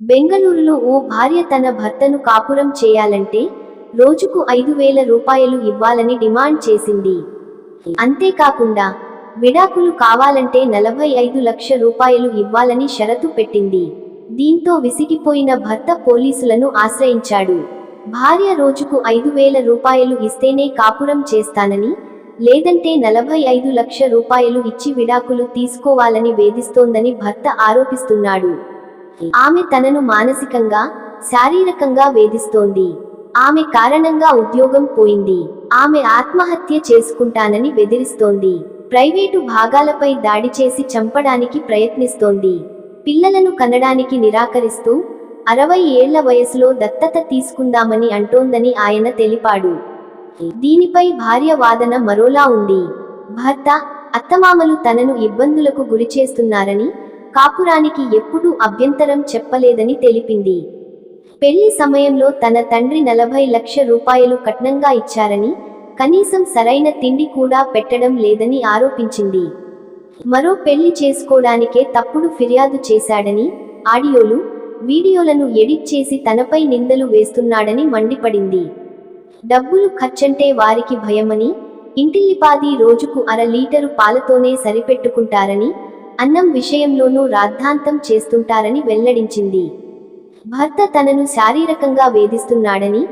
బెంగళూరులో ఓ భార్య తన భర్తను కాపురం చేయాలంటే రోజుకు ఐదు వేల రూపాయలు ఇవ్వాలని డిమాండ్ చేసింది. అంతేకాకుండా విడాకులు కావాలంటే నలభై ఐదు లక్ష రూపాయలు ఇవ్వాలని షరతు పెట్టింది. దీంతో విసిగిపోయిన భర్త పోలీసులను ఆశ్రయించాడు. భార్య రోజుకు ఐదు వేల రూపాయలు ఇస్తేనే కాపురం చేస్తానని లేదంటే నలభై ఐదు లక్ష రూపాయలు ఇచ్చి విడాకులు తీసుకోవాలని వేధిస్తోందని భర్త ఆరోపిస్తున్నాడు. ఆమె తనను మానసికంగా శారీరకంగా వేధిస్తోంది. ఆమె కారణంగా ఉద్యోగం పోయింది. ఆమె ఆత్మహత్య చేసుకుంటానని బెదిరిస్తోంది. ప్రైవేటు భాగాలపై దాడి చేసి చంపడానికి ప్రయత్నిస్తోంది. పిల్లలను కనడానికి నిరాకరిస్తూ అరవై ఏళ్ళ వయసులో దత్తత తీసుకుందామని అంటోందని ఆయన తెలిపాడు. దీనిపై భార్య వాదన మరోలా ఉంది. భర్త అత్తమామలు తనను ఇబ్బందులకు గురిచేస్తున్నారని కాపురానికి ఎప్పుడూ అభ్యంతరం చెప్పలేదని తెలిపింది. పెళ్ళి సమయంలో తన తండ్రి నలభై లక్ష రూపాయలు కట్నంగా ఇచ్చారని కనీసం సరైన తిండి కూడా పెట్టడం లేదని ఆరోపించింది. మరో పెళ్ళి చేసుకోవడానికే తప్పుడు ఫిర్యాదు చేశాడని ఆడియోలు వీడియోలను ఎడిట్ చేసి తనపై నిందలు వేస్తున్నాడని మండిపడింది. డబ్బులు ఖర్చంటే వారికి భయమని ఇంటిల్లిపాది రోజుకు అర లీటరు పాలతోనే సరిపెట్టుకుంటారని అన్నం విషయంలోనూ రాద్ధాంతం చేస్తుంటారని వెల్లడించింది. భర్త తనను శారీరకంగా వేధిస్తున్నాడని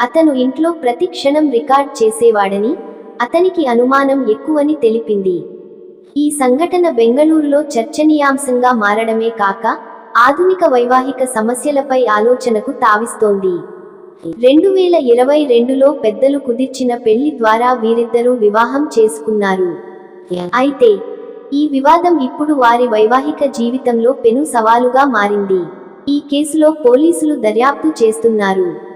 అతను ఇంట్లో ప్రతి క్షణం రికార్డ్ చేసేవాడని అతనికి అనుమానం ఎక్కువని తెలిపింది. ఈ సంఘటన బెంగళూరులో చర్చనీయాంశంగా మారడమే కాక ఆధునిక వైవాహిక సమస్యలపై ఆలోచనకు తావిస్తోంది. రెండు వేల ఇరవై రెండులో పెద్దలు కుదిర్చిన పెళ్ళి ద్వారా వీరిద్దరూ వివాహం చేసుకున్నారు. అయితే ఈ వివాదం ఇప్పుడు వారి వైవాహిక జీవితంలో పెను సవాలుగా మారింది. ఈ కేసులో పోలీసులు దర్యాప్తు చేస్తున్నారు.